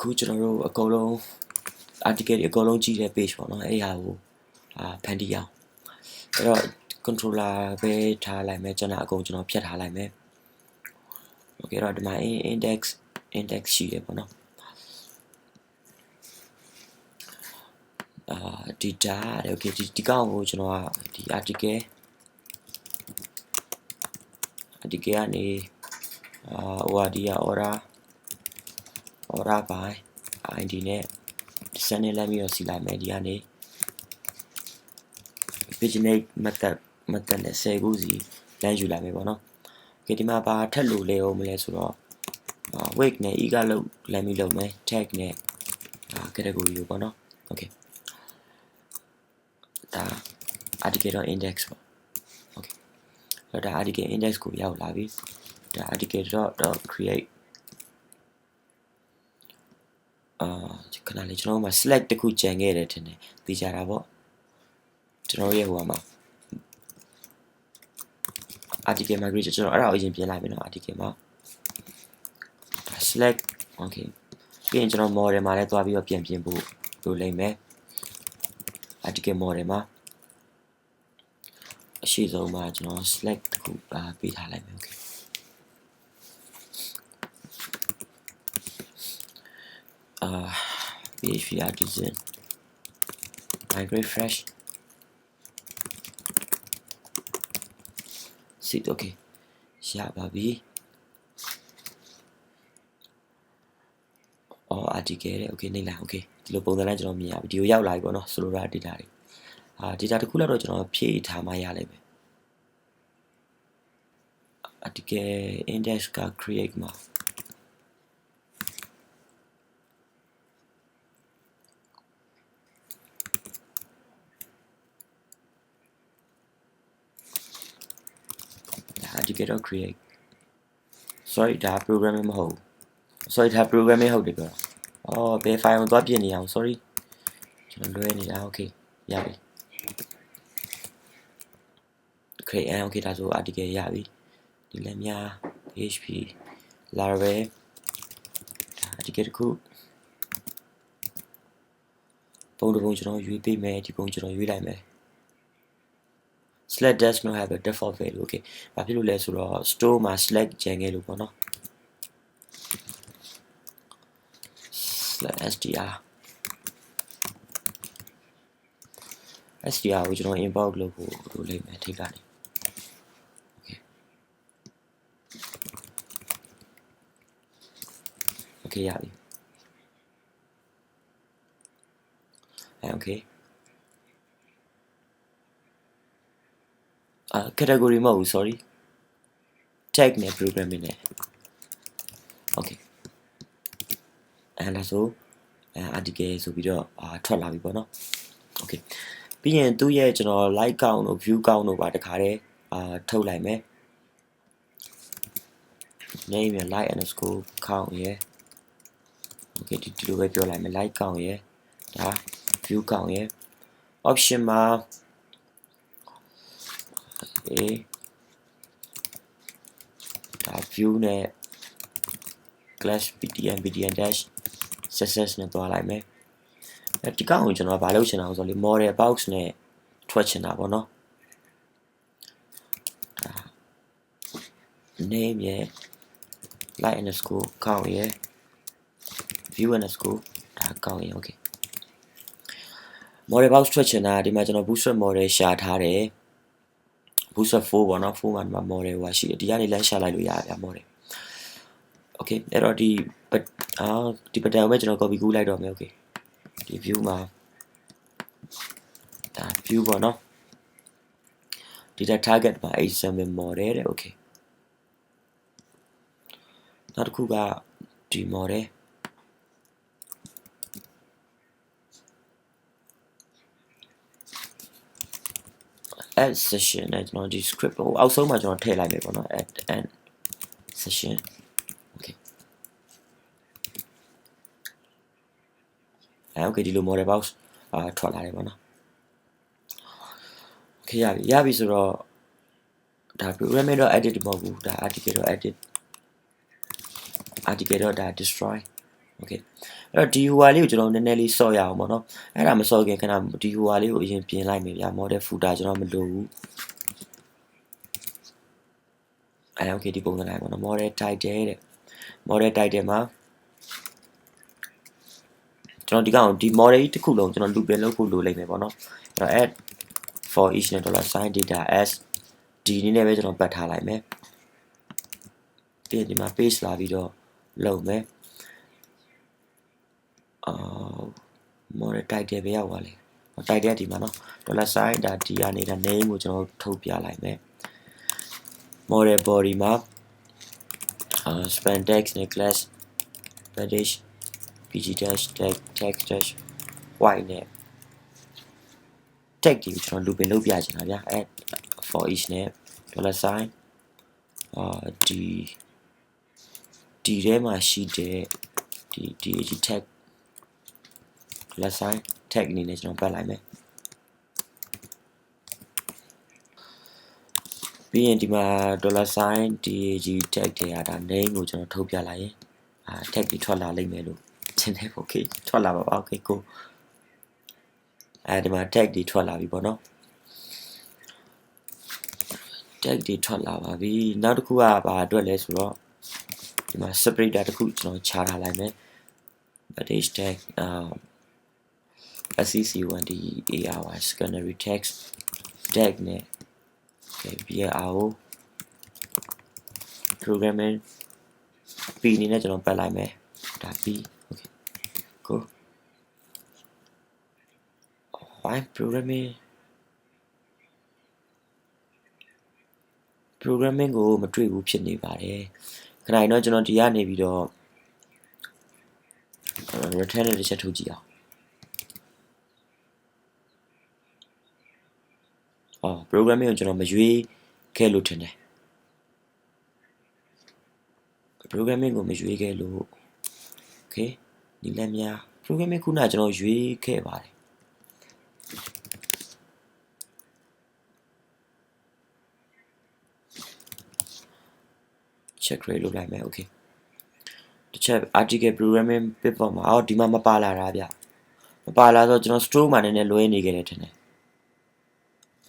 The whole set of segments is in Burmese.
အခုကျွန်တော်တို့အကုန်လုံး article တွေအကုန်လုံးကြည့်တဲ့ page ပေါ့နော်အဲ့ဒီဟာကိုအာဖန်တီးအောင်အဲ့တော့ controller ပဲထားလိုက်မယ်ကျွန်တော်အကုန်ကျွန်တော်ဖြတ်ထားလိုက်မယ် okay အဲ့တော့ဒီမှာ index index ရှိတယ်ပေါ့နော်အာ data တဲ့ okay ဒီဒီကောင်ကိုကျွန်တော်ကဒီ article article ကနေအာ ORD က order order by id နဲ့ send နဲ့လိုက်ပြီးတော့စီလိုက်မယ်ဒီကနေ paginate method method နဲ့10ခုစီလမ်းယူလိုက်မယ်ပေါ့နော်။ Okay ဒီမှာဘာထက်လို့လဲအောင်မလဲဆိုတော့ wake နဲ့ e ကလောက်လမ်းပြီးလုပ်မယ် tag နဲ့ category ကိုပေါ့နော်။ Okay ဒါ article index ပေါ့ Okay အဲ့ဒါ article index ကိုရောက်လာပြီ။ဒါ article.create အာခဏလေးကျွန်တော်တို့မှာ select တစ်ခုကြံခဲ့တယ်ထင်တယ်သိကြတာပေါ့ကျွန်တော်ရဲ့ဟိုမှာ article migration ကျွန်တော်အဲ့ဒါကိုအရင်ပြင်လိုက်မယ်နော် article မှာ select okay ပြီးရင်ကျွန်တော် model မှာလည်းသွားပြီးတော့ပြန်ပြင်ဖို့လိုလိမ့်မယ် article model မှာအရှိဆုံးမှာကျွန်တော် select တစ်ခုပေးထားလိုက်မယ် okay အာ PHP artisan migrate fresh sit okay ရပါပြီအော် article တဲ့ okay နေလာ okay ဒီလိုပုံစံနဲ့ကျွန်တော်မြင်ရပြီဒီကိုရောက်လာပြီပေါ့နော် Solora data တွေအာ data တစ်ခုလောက်တော့ကျွန်တော်ဖြည့်ထားမှရလိမ့်မယ် article index က create မှာ article dot create sorry ဒါ programming မဟုတ်ဘူး sorry ဒါ programming ဟုတ်တယ်ပြောတာအော်ဘယ် file ကိုသွားပြင်နေအောင် sorry ကျွန်တော်လွဲနေတာ okay ရပြီ create and okay ဒါဆို article ရပြီဒီလည်းများ php laravel ဒါ article တစ်ခုပုံတစ်ပုံကျွန်တော်ရွေးပေးမယ်ဒီပုံကျွန်တော်ရွေးလိုက်မယ် slash does not have a default value okay ဘာဖြစ်လို့လဲဆိုတော့ store မှာ slash ကျန်ခဲ့လို့ပေါ့နော် slash str str ကိုကျွန်တော် import လုပ်ဖို့လိုလိမ့်မယ်ထိတ်ကနေ okay okay ရပြီအဲ okay အာ category မဟုတ်ဘူး sorry tag နဲ့ programming နဲ့ okay အဲဒါဆိုအဲ article ဆိုပြီးတော့အာထွက်လာပြီပေါ့နော် okay ပြီးရင်သူ့ရဲ့ကျွန်တော် like count တို့ view count တို့ပါတခါတည်းအာထုတ်လိုက်မယ် name ရ like underscore count ရယ် okay ဒီဒီလိုပဲပြောလိုက်မယ် like count ရယ်ဒါ view count ရယ် option မှာ A ဒါ view နဲ့ class btn btn dash success နဲ့တွားလိုက်မယ်အဲဒီကောင်ကိုကျွန်တော်ကဘာလုပ်ချင်တာလဲဆိုတော့လေ model box နဲ့ထွက်ချင်တာပေါ့နော်ဒါ name ရယ် like underscore count ရယ် view underscore ဒါ count ရယ် okay model box ထွက်ချင်တာဒီမှာကျွန်တော် bootstrap model ရှာထားတယ် booster 4ပေါ့နော်4မှာဒီမှာ model ဟိုရှိတယ်ဒီကနေလမ်းရှာလိုက်လို့ရတယ်ဗျ model okay အဲ့တော့ဒီအာဒီ pattern ကိုပဲကျွန်တော် copy ကူးလိုက်တော့မယ် okay ဒီ view မှာဒါ view ပေါ့နော်ဒီ target မှာ example model တဲ့ okay နောက်တစ်ခုကဒီ model add session နဲ့ကျွန်တော်ဒီ script ကိုအောက်ဆုံးမှာကျွန်တော်ထည့်လိုက်မယ်ပေါ့နော် add and session okay အဲ okay ဒီလို model box အာထွက်လာတယ်ပေါ့နော် okay ရပြီရပြီဆိုတော့ဒါ programming တော့ edit မဟုတ်ဘူးဒါ article တော့ edit article တော့ဒါ destroy okay အဲ့တော့ဒီ UI လေးကိုကျွန်တော်နည်းနည်းလေးဆော့ရအောင်ပေါ့နော်အဲ့ဒါမဆော့ခင်ခဏဒီ UI လေးကိုအရင်ပြင်လိုက်မယ်ဗျာ model footer ကျွန်တော်မလိုဘူးအဲ့ okay ဒီပုံစံတိုင်းပေါ့နော် model title တဲ့ model title မှာကျွန်တော်ဒီကောင်ဒီ model ကြီးတစ်ခုလုံးကျွန်တော် loop လုပ်ဖို့လိုလိမ့်မယ်ပေါ့နော်အဲ့တော့ add for each နဲ့ dollar sign data as ဒီနည်းနဲ့ပဲကျွန်တော်ပတ်ထားလိုက်မယ်ပြီးရင်ဒီမှာ page လာပြီးတော့လုပ်မယ် အာ model title ပဲရောက်သွားလေ title ဒီမှာနော် dollar sign ဒါဒီကနေဒါ name ကိုကျွန်တော်ထုတ်ပြလိုက်မယ် model body မှာအာ spandex necklace package pg dash tag tag dash white နဲ့ tag ဒီကျွန်တော် looping လုပ်ပြချင်တာဗျာအဲ for each နဲ့ dollar sign အာဒီဒီထဲမှာရှိတဲ့ဒီဒီ tag plus sign tag အနေနဲ့ကျွန်တော်ပတ်လိုက်မယ်ပြီးရင်ဒီမှာ dollar sign tag tag တွေကဒါ name ကိုကျွန်တော်ထုတ်ပြလိုက်ရင်အာ tag ပြီးထွက်လာလိမ့်မယ်လို့ထင်တယ် okay ထွက်လာပါပါ okay ကိုအဲဒီမှာ tag တွေထွက်လာပြီပေါ့နော် tag တွေထွက်လာပါပြီနောက်တစ်ခုကဘာအတွက်လဲဆိုတော့ဒီမှာ separator တစ်ခုကျွန်တော်ခြားထားလိုက်မယ် page tag အာ SCC1D ARY secondary text tag နဲ့ BRO programming P အနေနဲ့ကျွန်တော်ပတ်လိုက်မယ်ဒါ P okay go why programming programming ကိုမတွေ့ဘူးဖြစ်နေပါတယ်ခဏတော့ကျွန်တော်ဒီကနေပြီးတော့ return နဲ့တစ်ချက်ထုတ်ကြည့်အောင်အော် programming ကိုကျွန်တော်မရွေးခဲ့လို့ထင်တယ် programming ကိုမရွေးခဲ့လို့ okay ဒီလက်များ programming ခုနကျွန်တော်ရွေးခဲ့ပါတယ် check rate လုပ်လိုက်မယ် okay တစ်ချက် article programming ပြပေါ်မှာအော်ဒီမှာမပါလာတာဗျမပါလာတော့ကျွန်တော် store မှာနည်းနည်းလွဲနေခဲ့တယ်ထင်တယ်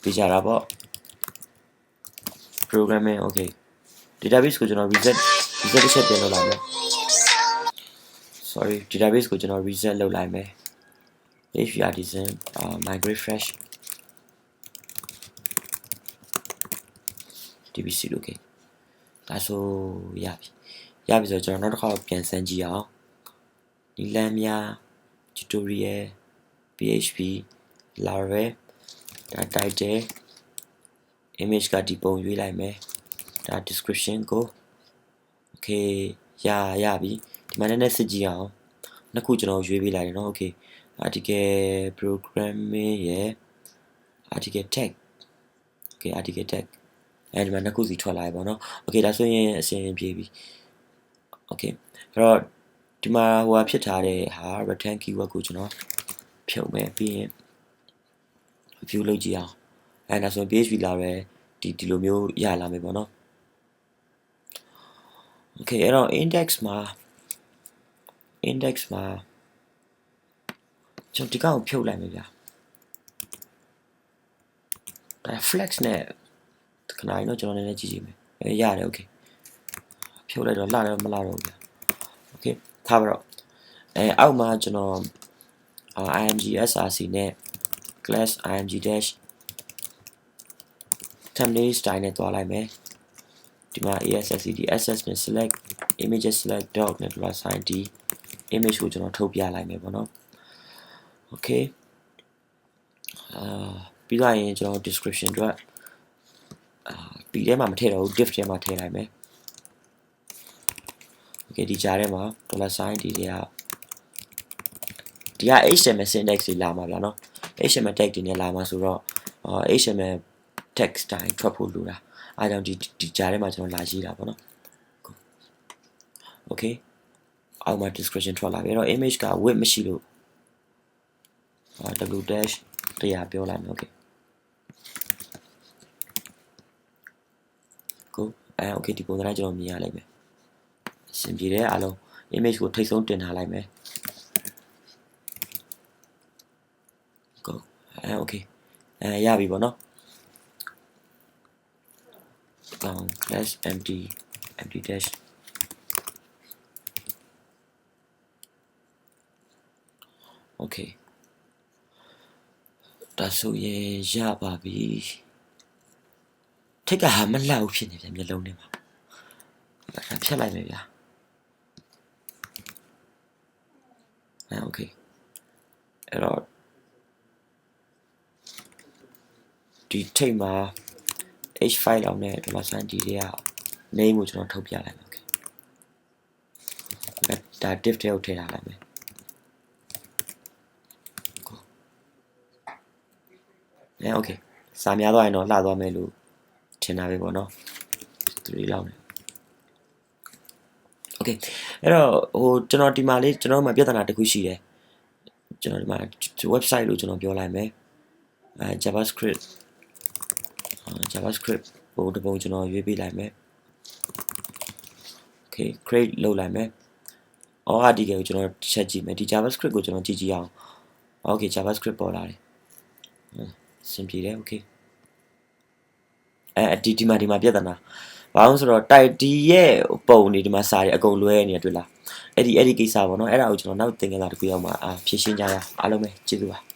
ပြကြတာပေါ့ programming okay database ကိုကျွန်တော် reset reset တစ်ချက်ပြန်လုပ်လိုက်မယ် sorry database ကိုကျွန်တော် reset လုပ်လိုက်မယ် HVR design uh, migrate fresh dbc လို့ okay ဒါဆိုရပြီရပြီဆိုတော့ကျွန်တော်နောက်တစ်ခါပြန်စမ်းကြည့်အောင်ဒီလမ်းများ tutorial php laravel ဒါ title image ကဒီပုံရွေးလိုက်မယ်ဒါ description ကို okay ရရပြီဒီမှာနည်းနည်းစစ်ကြည့်အောင်နှစ်ခုကျွန်တော်ရွေးပေးလိုက်တယ်เนาะ okay article programming ရယ် article tag okay article tag အဲဒီမှာနှစ်ခုစီထွက်လာပြီပေါ့နော်โอเคဒါဆိုရင်အဆင်ပြေပြီโอเคအဲ့တော့ဒီမှာဟိုဟာဖြစ်ထားတဲ့ဟာ return keyword ကိုကျွန်တော်ဖြုတ်မယ်ပြီးရင် view လုပ်ကြည့်အောင်အဲဒါဆိုရင် page view လာပဲဒီဒီလိုမျိုးရလာမယ်ပေါ့နော် okay အဲ့တော့ index မှာ index မှာကျွန်တော်ဒီကောင်ကိုဖြုတ်လိုက်မယ်ဗျာဒါ flex နဲ့ခဏလေးတော့ကျွန်တော်နည်းနည်းကြည့်ကြည့်မယ်အဲရတယ် okay ဖြုတ်လိုက်တော့လှတယ်မလှတော့ဘူးဗျာ okay ထားပါတော့အဲအောက်မှာကျွန်တော် IMGSRC နဲ့ class img dash template style နဲ့တွားလိုက်မယ်ဒီမှာ asscd ss နဲ့ select images select dot နဲ့ plus sign d image ကိုကျွန်တော်ထုတ်ပြလိုက်မယ်ပေါ့နော် okay အာပြီးတော့ရင်ကျွန်တော် description အတွက်အာ p ထဲမှာမထည့်တော့ဘူး div ထဲမှာထည့်လိုက်မယ် okay ဒီကြားထဲမှာ dollar sign ဒီတွေကဒီက HTML syntax တွေလာမှာဗျာနော် HTML tag တွေနဲ့လာမှာဆိုတော့အာ HTML text တိုင်းထွက်ဖို့လိုတာအားကြောင့်ဒီဒီကြားထဲမှာကျွန်တော်လာရေးတာပေါ့နော် okay အောက်မှာ description ထွက်လာပြီအဲ့တော့ image က width မရှိလို့အာ w dash တရားပြောလိုက်မယ် okay ကိုအဲ okay ဒီပုံစံနဲ့ကျွန်တော်မြင်ရလိမ့်မယ်အဆင်ပြေတယ်အားလုံး image ကိုထိတ်ဆုံးတင်ထားလိုက်မယ် go အဲ okay အဲရပြီပေါ့နော်ကောင်း dash empty empty dash okay ဒါဆိုရင်ရပါပြီထိတ်ကဟာမလှဘူးဖြစ်နေပြန်မျက်လုံးထဲမှာဒါဖြတ်လိုက်မယ်ဗျာအဲ okay အဲ့တော့ ဒီထိတ်မှာ h5 လောက်နဲ့ဒီမှာစမ်းဒီတွေက name ကိုကျွန်တော်ထုတ်ပြလိုက်မယ် okay ဒါ div တဲ့ကိုထည့်ထားလိုက်မယ်အဲ okay စာများသွားရင်တော့လှသွားမယ်လို့ထင်တာပဲပေါ့နော်3လောက်နေ okay အဲ့တော့ဟိုကျွန်တော်ဒီမှာလေးကျွန်တော်တို့မှာပြဿနာတစ်ခုရှိတယ်ကျွန်တော်ဒီမှာ website လို့ကျွန်တော်ပြောလိုက်မယ်အဲ javascript အာ javascript ဟိုတစ်ပုံကျွန်တော်ရွေးပေးလိုက်မယ် okay create လုပ်လိုက်မယ် all article ကိုကျွန်တော်ချက်ကြည့်မယ်ဒီ javascript ကိုကျွန်တော်ကြည့်ကြည့်အောင် okay javascript ပေါ်လာတယ်အဆင်ပြေတယ် okay အဲဒီဒီမှာဒီမှာပြဿနာဘာလို့ဆိုတော့ type D ရဲ့ပုံနေဒီမှာစာတွေအကုန်လွဲနေရတွေ့လားအဲ့ဒီအဲ့ဒီကိစ္စပေါ့နော်အဲ့ဒါကိုကျွန်တော်နောက်သင်ခန်းစာတစ်ခုရောက်မှာအာဖြည့်ရှင်းကြရအောင်အားလုံးပဲကျေးဇူးပါ